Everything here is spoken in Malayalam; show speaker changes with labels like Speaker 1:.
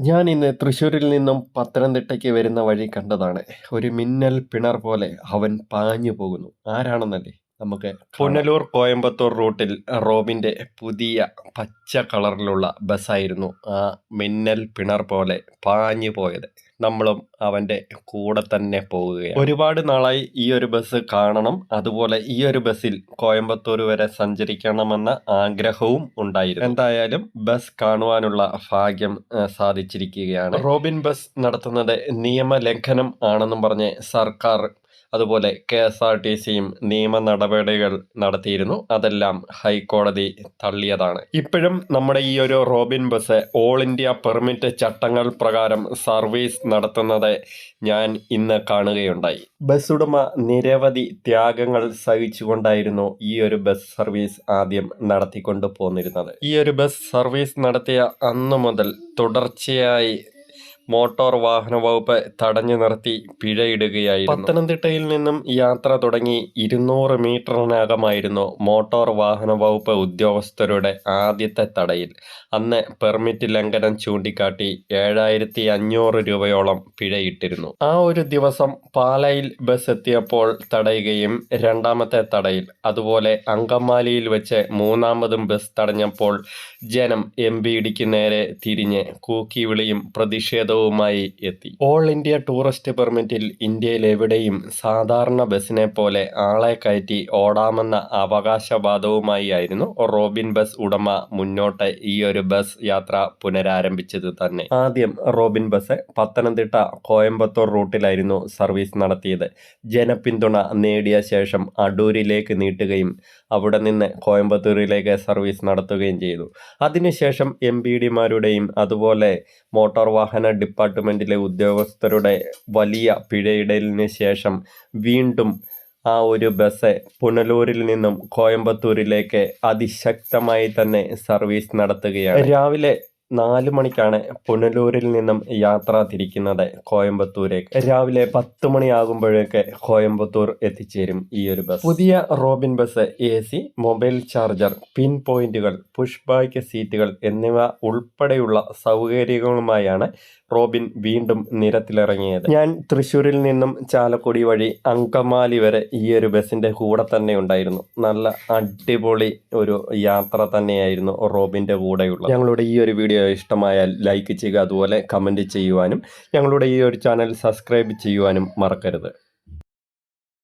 Speaker 1: ഞാൻ ഇന്ന് തൃശ്ശൂരിൽ നിന്നും പത്തനംതിട്ടയ്ക്ക് വരുന്ന വഴി കണ്ടതാണ്. ഒരു മിന്നൽ പിണർ പോലെ അവൻ പാഞ്ഞു പോകുന്നു. ആരാണെന്നല്ലേ? നമുക്ക് പുനലൂർ കോയമ്പത്തൂർ റൂട്ടിൽ റോബിന്റെ പുതിയ പച്ച കളറിലുള്ള ബസ്സായിരുന്നു ആ മിന്നൽ പിണർ പോലെ പാഞ്ഞു പോയത്. നമ്മളും അവന്റെ കൂടെ തന്നെ പോവുകയാണ്. ഒരുപാട് നാളായി ഈ ഒരു ബസ് കാണണം. അതുപോലെ ഈ ഒരു ബസ്സിൽ കോയമ്പത്തൂർ വരെ സഞ്ചരിക്കണമെന്ന ആഗ്രഹവും ഉണ്ടായിരുന്നു. എന്തായാലും ബസ് കാണുവാനുള്ള ഭാഗ്യം സാധിച്ചിരിക്കുകയാണ്. റോബിൻ ബസ് നടത്തുന്നത് നിയമലംഘനം ആണെന്നും പറഞ്ഞ് സർക്കാർ അതുപോലെ കെ എസ് ആർ ടി സിയും നിയമ നടപടികൾ നടത്തിയിരുന്നു. അതെല്ലാം ഹൈക്കോടതി തള്ളിയതാണ്. ഇപ്പോഴും നമ്മുടെ ഈ ഒരു Robin bus all India permit ചട്ടങ്ങൾ പ്രകാരം സർവീസ് നടത്തുന്നത് ഞാൻ ഇന്ന് കാണുകയുണ്ടായി. ബസ് ഉടമ നിരവധി ത്യാഗങ്ങൾ സഹിച്ചുകൊണ്ടായിരുന്നു ഈ ഒരു ബസ് സർവീസ് ആദ്യം നടത്തിക്കൊണ്ടു പോന്നിരുന്നത് ഈ ഒരു ബസ് സർവീസ് നടത്തിയ അന്നു മുതൽ തുടർച്ചയായി മോട്ടോർ വാഹന വകുപ്പ് തടഞ്ഞു നിർത്തി പിഴയിടുകയായിരുന്നു. പത്തനംതിട്ടയിൽ നിന്നും യാത്ര തുടങ്ങി ഇരുന്നൂറ് മീറ്ററിനകമായിരുന്നു മോട്ടോർ വാഹന വകുപ്പ് ഉദ്യോഗസ്ഥരുടെ ആദ്യത്തെ തടയിൽ. അന്ന് പെർമിറ്റ് ലംഘനം ചൂണ്ടിക്കാട്ടി ഏഴായിരത്തി അഞ്ഞൂറ് രൂപയോളം പിഴയിട്ടിരുന്നു. ആ ഒരു ദിവസം പാലയിൽ ബസ് എത്തിയപ്പോൾ തടയുകയും രണ്ടാമത്തെ തടയിൽ അതുപോലെ അങ്കമാലിയിൽ വെച്ച് മൂന്നാമതും ബസ് തടഞ്ഞപ്പോൾ ജനം എം ബി ഇടിക്ക് നേരെ തിരിഞ്ഞ് കൂക്കി വിളിയും പ്രതിഷേധവുമായി എത്തി. ഓൾ ഇന്ത്യ ടൂറിസ്റ്റ് പെർമിറ്റിൽ ഇന്ത്യയിൽ എവിടെയും സാധാരണ ബസ്സിനെ പോലെ ആളെ കയറ്റി ഓടാമെന്ന അവകാശവാദവുമായി ആയിരുന്നു റോബിൻ ബസ് ഉടമ മുന്നോട്ട് ഈ ഒരു ബസ് യാത്ര പുനരാരംഭിച്ചത് തന്നെ. ആദ്യം റോബിൻ ബസ് പത്തനംതിട്ട കോയമ്പത്തൂർ റൂട്ടിലായിരുന്നു സർവീസ് നടത്തിയത്. ജനപിന്തുണ നേടിയ ശേഷം അടൂരിലേക്ക് നീട്ടുകയും അവിടെ നിന്ന് കോയമ്പത്തൂരിലേക്ക് സർവീസ് നടത്തുകയും ചെയ്തു. അതിനുശേഷം എം പി ഡിമാരുടെയും അതുപോലെ മോട്ടോർ വാഹന ഡിപ്പാർട്ട്മെന്റിലെ ഉദ്യോഗസ്ഥരുടെ വലിയ പിഴയിടലിന് ശേഷം വീണ്ടും ആ ഒരു ബസ് പുനലൂരിൽ നിന്നും കോയമ്പത്തൂരിലേക്ക് അതിശക്തമായി തന്നെ സർവീസ് നടത്തുകയാണ്. രാവിലെ നാല് മണിക്കാണ് പുനലൂരിൽ നിന്നും യാത്ര തിരിക്കുന്നത് കോയമ്പത്തൂരേക്ക്. രാവിലെ പത്ത് മണിയാകുമ്പോഴേക്ക് കോയമ്പത്തൂർ എത്തിച്ചേരും ഈ ഒരു ബസ്. പുതിയ Robin bus A C mobile charger pin പോയിന്റുകൾ പുഷ് സീറ്റുകൾ എന്നിവ ഉൾപ്പെടെയുള്ള സൗകര്യങ്ങളുമായാണ് റോബിൻ വീണ്ടും നിരത്തിലിറങ്ങിയത്. ഞാൻ തൃശ്ശൂരിൽ നിന്നും ചാലക്കുടി വഴി അങ്കമാലി വരെ ഈ ഒരു ബസ്സിന്റെ കൂടെ തന്നെ ഉണ്ടായിരുന്നു. നല്ല അടിപൊളി ഒരു യാത്ര തന്നെയായിരുന്നു റോബിന്റെ കൂടെയുള്ള ഞങ്ങളുടെ ഈ ഒരു വീഡിയോ ഇഷ്ടമായാൽ ലൈക്ക് ചെയ്യുക അതുപോലെ കമന്റ് ചെയ്യുവാനും ഞങ്ങളുടെ ഈ ഒരു ചാനൽ സബ്സ്ക്രൈബ് ചെയ്യുവാനും മറക്കരുത്.